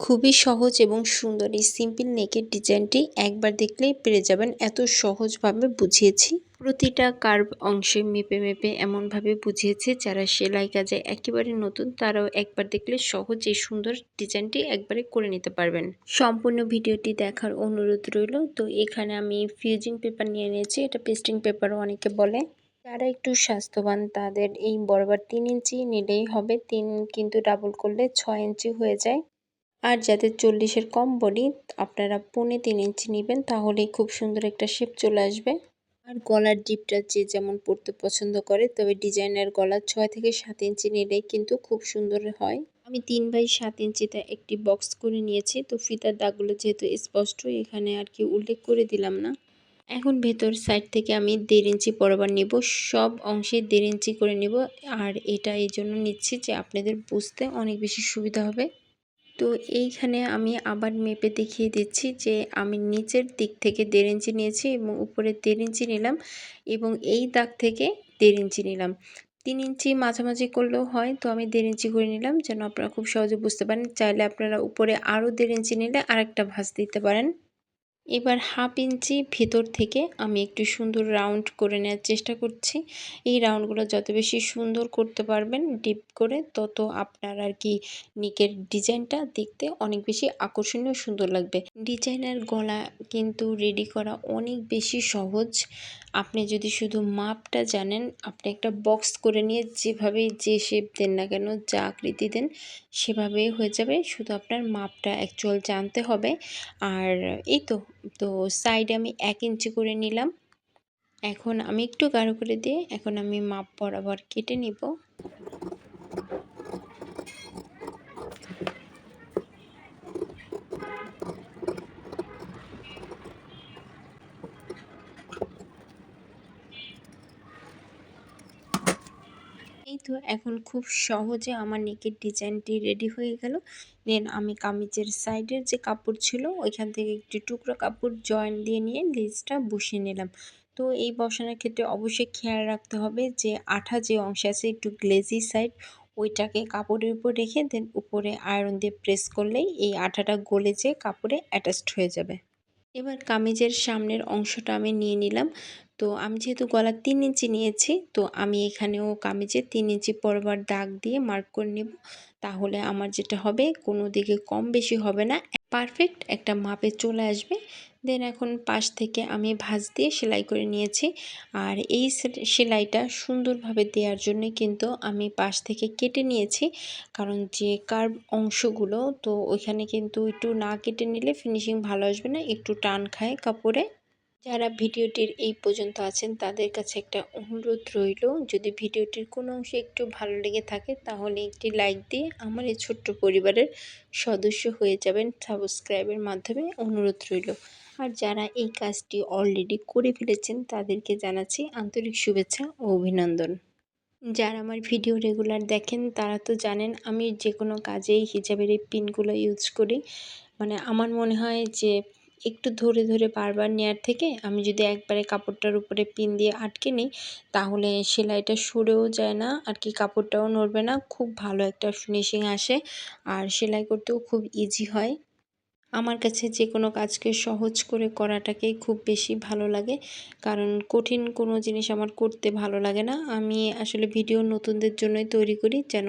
খুবই সহজ এবং সুন্দর। এই সিম্পল নেকের ডিজাইনটি একবার দেখলেই পেরে যাবেন। এত সহজভাবে বুঝিয়েছি। প্রতিটা কার্ভ অংশে মেপে মেপে এমনভাবে বুঝিয়েছে, যারা সেলাই কাজে একেবারে নতুন, তারাও একবার দেখলে সহজ এই সুন্দর ডিজাইনটি একবারে করে নিতে পারবেন। সম্পূর্ণ ভিডিওটি দেখার অনুরোধ রইল। তো এখানে আমি ফিউজিং পেপার নিয়ে নিয়েছি। এটা পেস্টিং পেপারও অনেকে বলে। যারা একটু স্বাস্থ্যবান, তাদের এই বরাবর তিন ইঞ্চি নিলেই হবে। তিন কিন্তু ডাবল করলে ছয় ইঞ্চি হয়ে যায়। আর যাদের চল্লিশের কম বডি, আপনারা পৌনে তিন ইঞ্চি নেবেন, তাহলেই খুব সুন্দর একটা শেপ চলে আসবে। আর গলার ডিপটা যে যেমন পরতে পছন্দ করে, তবে ডিজাইনার গলা ছয় থেকে সাত ইঞ্চি নিলেই কিন্তু খুব সুন্দর হয়। আমি তিন বাই সাত ইঞ্চিতে একটি বক্স করে নিয়েছি, তো ফিতার দাগগুলো যেহেতু স্পষ্ট এখানে আর কি উল্লেখ করে দিলাম না। এখন ভেতর সাইড থেকে আমি দেড় ইঞ্চি বরাবর নেব, সব অংশে দেড় ইঞ্চি করে নেব, আর এটা এই জন্য নিচ্ছি যে আপনাদের বুঝতে অনেক বেশি সুবিধা হবে। তো এইখানে আমি আবার মেপে দেখিয়ে দিচ্ছি যে আমি নিচের দিক থেকে দেড় ইঞ্চি নিয়েছি এবং উপরে দেড় ইঞ্চি নিলাম এবং এই দাগ থেকে দেড় ইঞ্চি নিলাম। তিন ইঞ্চি মাঝামাঝি করলেও হয়, তো আমি দেড় ইঞ্চি করে নিলাম যেন আপনারা খুব সহজে বুঝতে পারেন। চাইলে আপনারা উপরে আরও দেড় ইঞ্চি নিলে আরেকটা ভাঁজ দিতে পারেন। এবার হাফ ইঞ্চি ভেতর থেকে আমি একটু সুন্দর রাউন্ড করে নেওয়ার চেষ্টা করছি। এই রাউন্ডগুলো যত বেশি সুন্দর করতে পারবেন, ডিপ করে তত আপনার আর কি নিকের ডিজাইনটা দেখতে অনেক বেশি আকর্ষণীয় সুন্দর লাগবে। ডিজাইনের গলা কিন্তু রেডি করা অনেক বেশি সহজ। আপনি যদি শুধু মাপটা জানেন, আপনি একটা বক্স করে নিয়ে যেভাবে যে শেপ দেন না কেন, যা আকৃতি দেন, সেভাবেই হয়ে যাবে। শুধু আপনার মাপটা অ্যাকচুয়াল জানতে হবে। আর এই তো তো সাইডে আমি এক ইঞ্চি করে নিলাম। এখন আমি একটু গাঢ় করে দিয়ে, এখন আমি মাপ বরাবর কেটে নিব। এই তো এখন খুব সহজে আমার নেকের ডিজাইনটি রেডি হয়ে গেল। দেন আমি কামিজের সাইডের যে কাপড় ছিল, ওইখান থেকে একটি টুকরো কাপড় জয়েন দিয়ে নিয়ে লেজটা বসিয়ে নিলাম। তো এই বসানোর ক্ষেত্রে অবশ্যই খেয়াল রাখতে হবে যে আঠা যে অংশ আছে একটু গ্লেজি সাইড ওইটাকে কাপড়ের উপর রেখে দেন উপরে আয়রন দিয়ে প্রেস করলেই এই আঠাটা গলে যেয়ে কাপড়ে অ্যাটাচড হয়ে যাবে। এবার কামিজের সামনের অংশটা আমি নিয়ে নিলাম। তো আমি যেহেতু গলার তিন ইঞ্চি নিয়েছি, তো আমি এখানেও কামিজে তিন ইঞ্চি পরবার দাগ দিয়ে মার্ক করে নেব। তাহলে আমার যেটা হবে, কোনো দিকে কম বেশি হবে না। পারফেক্ট একটা মাপে চলে আসবে। দেন এখন পাশ থেকে আমি ভাঁজ দিয়ে সেলাই করে নিয়েছি। আর এই সেলাইটা সুন্দরভাবে দেওয়ার জন্য কিন্তু আমি পাশ থেকে কেটে নিয়েছি। কারণ যে কার্ভ অংশগুলো, তো ওইখানে কিন্তু একটু না কেটে নিলে ফিনিশিং ভালো আসবে না, একটু টান খায় কাপড়ে। যারা ভিডিওটির এই পর্যন্ত আছেন, তাদের কাছে একটা অনুরোধ রইল, যদি ভিডিওটির কোনো অংশে একটু ভালো লেগে থাকে, তাহলে একটি লাইক দিয়ে আমার এই ছোট্ট পরিবারের সদস্য হয়ে যাবেন সাবস্ক্রাইবের মাধ্যমে অনুরোধ রইল। আর যারা এই কাজটি অলরেডি করে ফেলেছেন, তাদেরকে জানাচ্ছি আন্তরিক শুভেচ্ছা ও অভিনন্দন। যারা আমার ভিডিও রেগুলার দেখেন, তারা তো জানেন আমি যে কোনো কাজেই হিজাবের এই পিনগুলো ইউজ করি। মানে আমার মনে হয় যে একটু ধরে ধরে বারবার নেওয়ার থেকে আমি যদি একবারে কাপড়টার উপরে পিন দিয়ে আটকে নিই, তাহলে সেলাইটা সরেও যায় না, আর কি কাপড়টাও নড়বে না। খুব ভালো একটা ফিনিশিং আসে, আর সেলাই করতেও খুব ইজি হয়। আমার কাছে যে কোনো কাজকে সহজ করে করাটাকেই খুব বেশি ভালো লাগে। কারণ কঠিন কোনো জিনিস আমার করতে ভালো লাগে না। আমি আসলে ভিডিও নতুনদের জন্যই তৈরি করি। যেন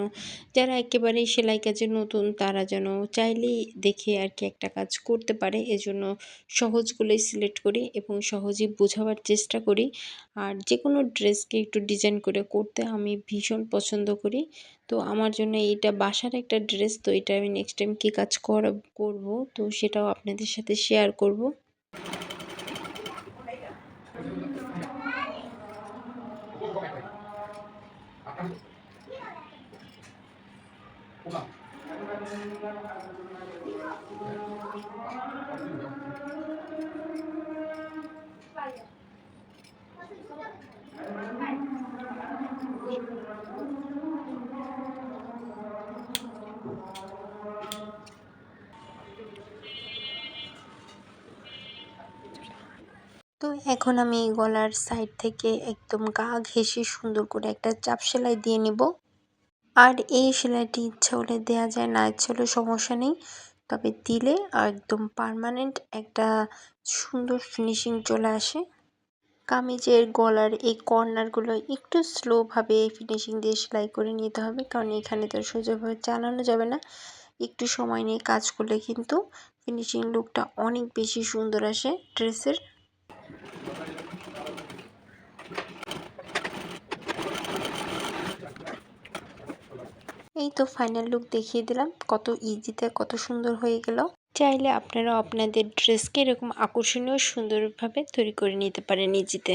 যারা একেবারেই সেলাই কাজে নতুন, তারা যেন চাইলেই দেখে আর কি একটা কাজ করতে পারে। এজন্য সহজগুলোই সিলেক্ট করি এবং সহজেই বোঝাবার চেষ্টা করি। আর যে কোনো ড্রেসকে একটু ডিজাইন করে করতে আমি ভীষণ পছন্দ করি। তো আমার জন্য এইটা বাসার একটা ড্রেস, তো এটা আমি নেক্সট টাইম কী কাজ কর, করব, তো সেটাও আপনাদের সাথে শেয়ার করব। তো এখন আমি গলার সাইড থেকে একদম গা ঘেঁষে সুন্দর করে একটা চাপ সেলাই দিয়ে নিব। আর এই সেলাইটি ইচ্ছা হলে দেওয়া যায়, না ইচ্ছা হলে সমস্যা নেই। তবে দিলে একদম পারমানেন্ট একটা সুন্দর ফিনিশিং চলে আসে। কামিজের গলার এই কর্নারগুলো একটু স্লোভাবে ফিনিশিং দিয়ে সেলাই করে নিতে হবে, কারণ এখানে তো সোজাভাবে চালানো যাবে না। একটু সময় নিয়ে কাজ করলে কিন্তু ফিনিশিং লুকটা অনেক বেশি সুন্দর আসে ড্রেসের এই তো ফাইনাল লুক দেখিয়ে দিলাম। কত ইজিতে কত সুন্দর হয়ে গেল। চাইলে আপনারা আপনাদের ড্রেসকে এরকম আকর্ষণীয় সুন্দরভাবে তৈরি করে নিতে পারেন ইজিতে